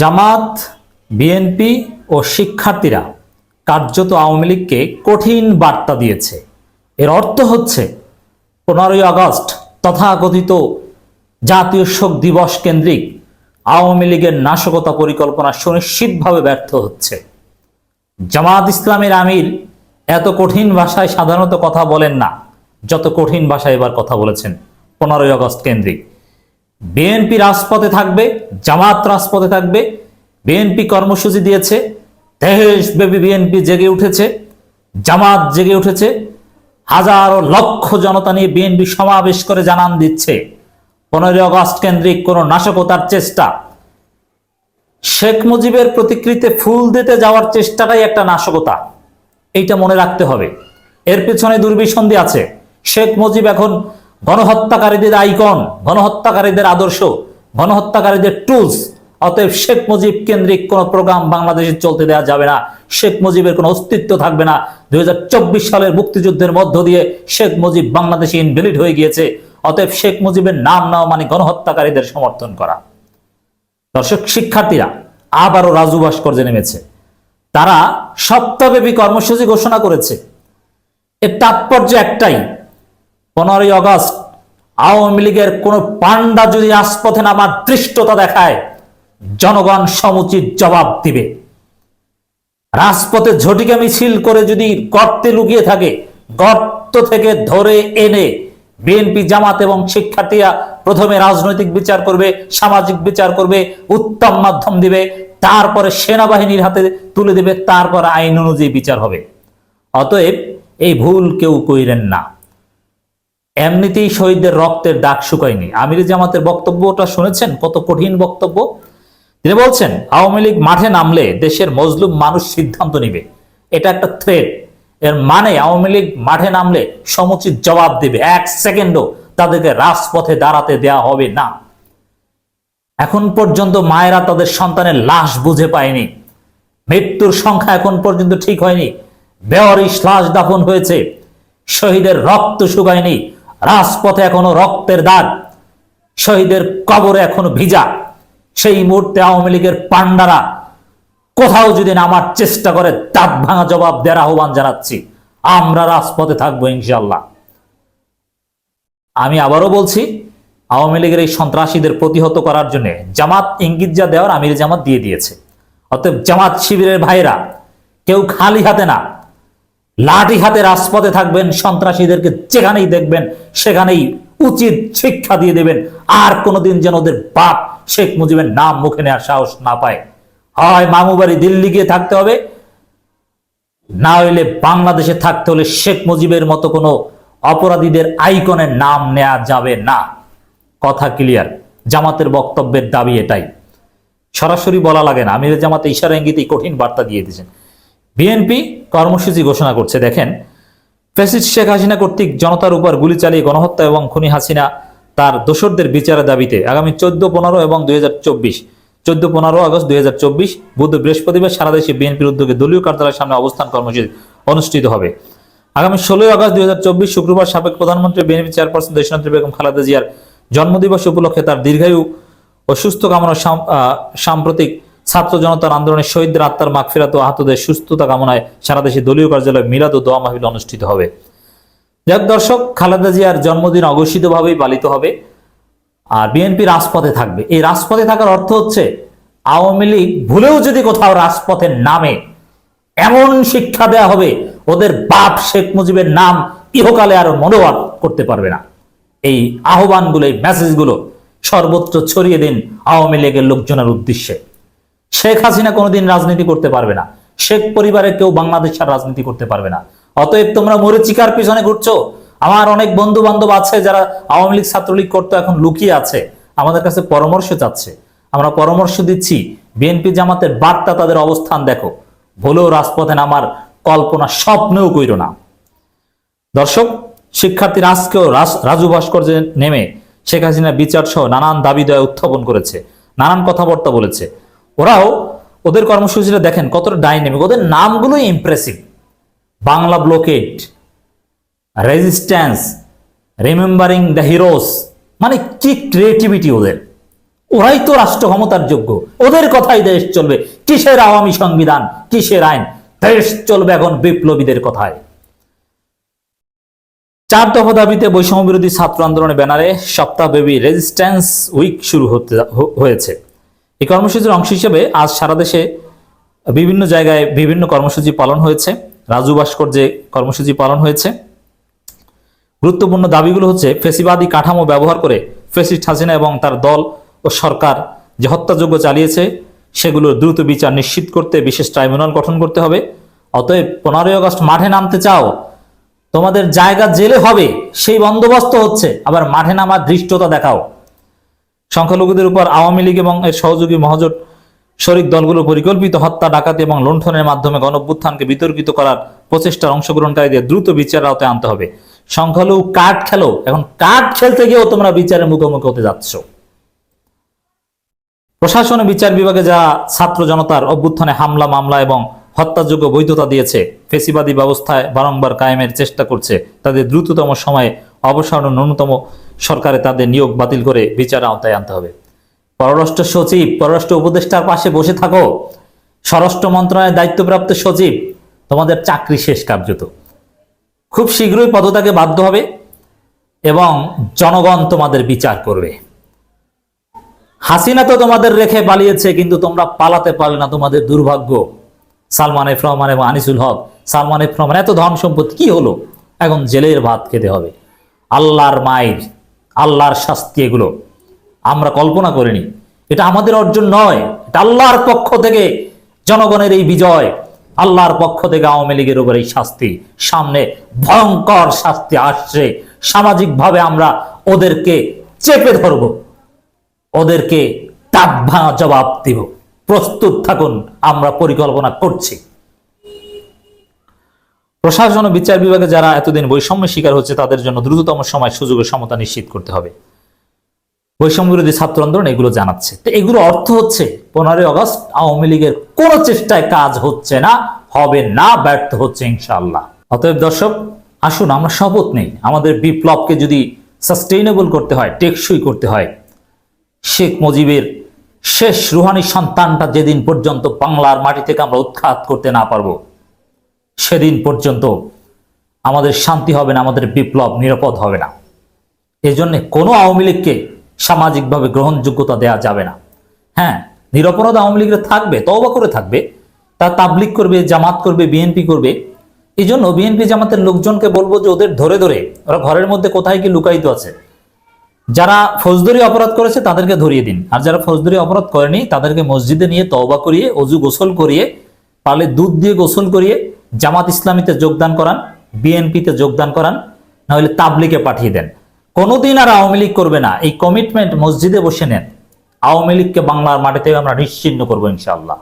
জামাত BNP ও শিক্ষার্থীরা কার্যত আওয়ামী লীগকে কঠিন বার্তা দিয়েছে। এর অর্থ হচ্ছে, পনেরোই আগস্ট তথাকথিত জাতীয় শোক দিবস কেন্দ্রিক আওয়ামী লীগের নাশকতা পরিকল্পনা সুনিশ্চিতভাবে ব্যর্থ হচ্ছে। জামাত ইসলামের আমির এত কঠিন ভাষায় সাধারণত কথা বলেন না, যত কঠিন ভাষায় এবার কথা বলেছেন, পনেরোই আগস্ট কেন্দ্রিক। বিএনপি রাজপথে থাকবে, জামাত রাজপথে থাকবে, বিএনপি কর্মসূচি দিয়েছে, দেশব্যাপী বিএনপি জেগে উঠেছে, জামাত জেগে উঠেছে, হাজারো লক্ষ জনতা নিয়ে বিএনপি সমাবেশ করে জানান দিচ্ছে। পনেরোই আগস্ট কেন্দ্রিক কোন নাশকতার চেষ্টা। শেখ মুজিবের প্রতিকৃতিতে ফুল দিতে যাওয়ার চেষ্টাটাই একটা নাশকতা। এইটা মনে রাখতে হবে। এর পেছনে দুর্বিসন্ধি আছে। শেখ মুজিব এখন গণহত্যাকারীদের আইকন, গণহত্যাকারীদের আদর্শ, গণহত্যাকারীদের টুলস অতএব শেখ মুজিব কেন্দ্রিক কোনো প্রোগ্রাম বাংলাদেশে চলতে দেওয়া যাবে না। শেখ মুজিবের কোনো অস্তিত্ব থাকবে না। দুই হাজার চব্বিশ সালের মুক্তিযুদ্ধের মধ্য দিয়ে শেখ মুজিব বাংলাদেশে ইনভ্যালিড হয়ে গিয়েছে। অতএব শেখ মুজিবের নাম নেওয়া মানে গণহত্যাকারীদের সমর্থন করা। দর্শক, শিক্ষার্থীরা, আবারও রাজু ভাস্কর্যে নেমেছে। তারা সপ্তাহব্যাপী কর্মসূচি ঘোষণা করেছে। এর তাৎপর্য একটাই পনেরোই আগস্ট আওয়ামী লীগের কোন পান্ডা যদি রাজপথে নামার দৃষ্টতা দেখায়, জনগণ সমুচিত জবাব দিবে। রাজপথে ঝটিকা মিছিল করে যদি গর্তে লুকিয়ে থাকে, গর্ত থেকে ধরে এনে বিএনপি জামাত এবং শিক্ষার্থীরা প্রথমে রাজনৈতিক বিচার করবে, সামাজিক বিচার করবে, উত্তম মাধ্যম দিবে, তারপরে সেনাবাহিনীর হাতে তুলে দেবে, তারপর আইন অনুযায়ী বিচার হবে। অতএব এই ভুল কেউ কইরেন না। এমনিতেই শহীদদের রক্তের দাগ শুকায়নি। আমির জামাতের বক্তব্যটা শুনেছেন? কত কঠিন বক্তব্য। তিনি বলছেন, আওয়ামী লীগ মাঠে নামলে দেশের মজলুম মানুষ সিদ্ধান্ত নিবে। এটা একটা থ্রেট এর মানে আওয়ামী লীগ মাঠে নামলে সমুচিত জবাব দেবে। এক সেকেন্ডও তাদেরকে রাজপথে দাঁড়াতে দেয়া হবে না। এখন পর্যন্ত মায়েরা তাদের সন্তানের লাশ বুঝে পায়নি। মৃত্যুর সংখ্যা এখন পর্যন্ত ঠিক হয়নি। বেওয়ারিশ লাশ দাফন হয়েছে। শহীদের রক্ত শুকায়নি। রাজপথে এখনও রক্তের দাগ, শহীদের কবরে এখনও ভিজা, সেই মুহূর্তে আওয়ামী লীগের পান্ডারা কোথাও যদি নামার চেষ্টা করে দাঁত ভাঙা জবাব দেওয়ার আহ্বান জানাচ্ছি। আমরা রাজপথে থাকব ইনশাল্লাহ আমি আবারও বলছি, আওয়ামী লীগের এই সন্ত্রাসীদের প্রতিহত করার জন্য জামাত ইঙ্গিত যা দেওয়ার আমির জামাত দিয়ে দিয়েছে। অতএব জামাত শিবিরের ভাইরা কেউ খালি হাতে না লাঠি হাতে রাজপথে থাকবেন, সন্ত্রাসীদেরকে যেখানেই দেখবেন, সেখানেই উচিত শিক্ষা দিয়ে দেবেন। আর কোনোদিন যেন ওদের বাপ শেখ মুজিবের নাম মুখে নেওয়ার সাহস না পায়। হয় মামু বাড়ি দিল্লি গিয়ে থাকতে হবে, না হইলে বাংলাদেশে থাকতে হলে শেখ মুজিবের মতো কোনো অপরাধীদের আইকনের নাম নেওয়া যাবে না। কথা ক্লিয়ার, জামাতের বক্তব্যের দাবি এটাই। সরাসরি বলা লাগে না আমির জামাতে ইশারা ইঙ্গিতেই কঠিন বার্তা দিয়ে দিয়েছেন। বিএনপি কর্মসূচি ঘোষণা করছে। দেখেন, ফ্যাসিস্ট শেখ হাসিনা কর্তৃক জনতার উপর গুলি চালিয়ে গণহত্যা এবং খুনি হাসিনা তার দোসরদের বিচারের দাবিতে আগামী চোদ্দ, পনেরো এবং দুই হাজার চব্বিশ, চোদ্দ, পনেরো আগস্ট দুই হাজার চব্বিশ বুধ বৃহস্পতিবার সারা দেশে বিএনপির উদ্যোগে দলীয় কার্যালয়ের সামনে অবস্থান কর্মসূচি অনুষ্ঠিত হবে। আগামী ষোলোই আগস্ট দুই হাজার চব্বিশ শুক্রবার সাবেক প্রধানমন্ত্রী, বিএনপি চেয়ারপারসন দেশনেত্রী বেগম খালেদা জিয়ার জন্মদিবস উপলক্ষে তার দীর্ঘায়ু ও সুস্থ কামনা সাম্প্রতিক ছাত্র জনতার আন্দোলনের শহীদদের আত্মার মাগফিরাত ও আহতদের সুস্থতা কামনায় সারা দেশে দলীয় কার্যালয়ে মিলাদ ও দোয়া মাহফিল অনুষ্ঠিত হবে। যাক দর্শক, খালেদা জিয়ার জন্মদিন অঘোষিতভাবেই পালিত হবে আর বিএনপি রাজপথে থাকবে। এই রাজপথে থাকার অর্থ হচ্ছে আওয়ামী লীগ ভুলেও যদি কোথাও রাজপথের নামে, এমন শিক্ষা দেয়া হবে ওদের বাপ শেখ মুজিবের নাম ইহকালে আর মনোভাব করতে পারবে না। এই আহ্বানগুলো, এই মেসেজগুলো সর্বত্র ছড়িয়ে দিন আওয়ামী লীগের লোকজনের উদ্দেশ্যে। শেখ হাসিনা কোনোদিন রাজনীতি করতে পারবে না। শেখ পরিবারের কেউ বাংলাদেশের রাজনীতি করতে পারবে না। অতএব তোমরা মরিচিকার পিছনে ঘুরছো। আমার অনেক বন্ধু বান্ধব আছে যারা আওয়ামী লীগ ছাত্রলীগ করতো এখন লুকিয়ে আছে। আমাদের কাছে পরামর্শ চাচ্ছে। আমরা পরামর্শ দিচ্ছি, বিএনপি জামাতের বার্তা তাদের অবস্থান দেখো। ভুলেও রাজপথে নামার কল্পনা স্বপ্নেও কইর না। দর্শক, শিক্ষার্থীরা আজকেও রাজু ভাস্কর্যে নেমে শেখ হাসিনা বিচার সহ নানান দাবি দয়া উত্থাপন করেছে। নানান কথাবার্তা বলেছে। ওরাও ওদের কর্মসূচিটা দেখেন কতটা ডাইনামিক ওদের নামগুলোই impressive Bangla blockade resistance remembering the heroes মানে কি ক্রিয়েটিভিটি ওদের। ওরাই তো রাষ্ট্র ক্ষমতার যোগ্য। ওদের কথাই দেশ চলবে। কিসের আওয়ামী সংবিধান? কিসের আইন? দেশ চলবে এখন বিপ্লবীদের কথায়। চার দফা দাবিতে বৈষম্য বিরোধী ছাত্র আন্দোলনের ব্যানারে সপ্তাহব্যাপী রেজিস্ট্যান্স উইক শুরু হতে হয়েছে। এই কর্মসূচির অংশ হিসেবে আজ সারা দেশে বিভিন্ন জায়গায় বিভিন্ন কর্মসূচি পালন হয়েছে। রাজু ভাস্কর যে কর্মসূচি পালন হয়েছে। গুরুত্বপূর্ণ দাবিগুলো হচ্ছে ফেসিবাদী কাঠামো ব্যবহার করে ফেসিস্ট হাসিনা এবং তার দল ও সরকার যে হত্যাযজ্ঞ চালিয়েছে সেগুলোর দ্রুত বিচার নিশ্চিত করতে বিশেষ ট্রাইব্যুনাল গঠন করতে হবে। অতএব পনেরোই আগস্ট মাঠে নামতে চাও। তোমাদের জায়গা জেলে হবে, সেই বন্দোবস্ত হচ্ছে, আবার মাঠে নামার ধৃষ্টতা দেখাও। সংখ্যালঘুদের উপর আওয়ামী লীগ এবং এর সহযোগী মহাজোট শরিক দলগুলো পরিকল্পিত হত্যা, ডাকাতি এবং লুণ্ঠনের মাধ্যমে গণভ্যুত্থানকে বিতর্কিত করার প্রচেষ্টার অংশগ্রহণকারীদের দ্রুত বিচার আওতায় আনতে হবে। সংখ্যালঘু কার্ড খেলো, এখন কার্ড খেলতে গিয়েও তোমরা বিচারের মুখোমুখি হতে যাচ্ছ। প্রশাসন বিচার বিভাগে যা ছাত্র জনতার অভ্যুত্থানে হামলা, মামলা এবং হত্যাযোগ্য বৈধতা দিয়েছে, ফেসিবাদী ব্যবস্থায় বারংবার কায়েমের চেষ্টা করছে, তাদের দ্রুততম সময়ে অবসর ন্যূনতম সরকারে তাদের নিয়োগ বাতিল করে বিচার আওতায় আনতে হবে। পররাষ্ট্র সচিব, পররাষ্ট্র উপদেষ্টার পাশে বসে থাকো। স্বরাষ্ট্র মন্ত্রণালয়ের দায়িত্বপ্রাপ্ত সচিব, তোমাদের চাকরি শেষ কার্যত। খুব শীঘ্রই পদত্যাগে বাধ্য হবে এবং জনগণ তোমাদের বিচার করবে। হাসিনা তো তোমাদের রেখে পালিয়েছে, কিন্তু তোমরা পালাতে পারলে না, তোমাদের দুর্ভাগ্য। সালমান এফ রহমান এবং আনিসুল হক, সালমান এফ রহমান এত ধন সম্পত্তি কি হলো? এখন জেলের ভাত খেতে হবে। আল্লাহর মায়ের, আল্লাহর শাস্তি এগুলো। আমরা কল্পনা করিনি। এটা আমাদের অর্জন নয়। এটা আল্লাহর পক্ষ থেকে জনগণের এই বিজয়, আল্লাহর পক্ষ থেকে আওয়ামী লীগের উপর এই শাস্তি। সামনে ভয়ঙ্কর শাস্তি আসছে। সামাজিকভাবে আমরা ওদেরকে চেপে ধরবো। ওদেরকে ভাঙা জবাব দিব। প্রস্তুত থাকুন, আমরা পরিকল্পনা করছি। প্রশাসন ও বিচার বিভাগে যারা এতদিন বৈষম্যের শিকার হচ্ছে, তাদের জন্য দ্রুততম সময় সুযোগের সমতা নিশ্চিত করতে হবে। বৈষম্য বিরোধী ছাত্র আন্দোলন এগুলো জানাচ্ছে। তো এগুলো অর্থ হচ্ছে, পনেরোই আগস্ট আওয়ামী লীগের কোনো চেষ্টায় কাজ হচ্ছে না, হবে না, ব্যর্থ হচ্ছে ইনশাআল্লাহ। অতএব দর্শক, আসুন, আমরা শপথ নেই। আমাদের বিপ্লবকে যদি সাস্টেইনেবল করতে হয়, টেকসই করতে হয়, শেখ মুজিবের শেষ রুহানি সন্তানটা যেদিন পর্যন্ত বাংলার মাটি থেকে আমরা উৎখাত করতে না পারব সেদিন পর্যন্ত আমাদের শান্তি হবে না, আমাদের বিপ্লব নিরাপদ হবে না। এই জন্য কোনো আওয়ামী লীগকে সামাজিকভাবে গ্রহণযোগ্যতা দেওয়া যাবে না। হ্যাঁ নিরপরাধ আওয়ামী লীগের থাকবে, তওবা করে থাকবে, তা তাবলিক করবে, জামাত করবে, বিএনপি করবে। এই জন্য বিএনপি জামাতের লোকজনকে বলব যে ওদের ধরে ধরে, ওরা ঘরের মধ্যে কোথায় কি লুকায়িত আছে, যারা ফৌজদারি অপরাধ করেছে তাদেরকে ধরিয়ে দিন। আর যারা ফৌজদারি অপরাধ করেনি তাদেরকে মসজিদে নিয়ে তওবা করিয়ে, অজু গোসল করিয়ে পারলে দুধ দিয়ে গোসল করিয়ে জামাত ইসলামীতে যোগদান করান, বিএনপিতে যোগদান করান, নাহলে তাবলিকে পাঠিয়ে দেন। কোনোদিন আর আওয়ামী লীগ করবে না। এই কমিটমেন্ট মসজিদে বসে নেন। আওয়ামী লীগকে বাংলার মাটিতে আমরা নিশ্চিন্ন করব ইনশাআল্লাহ।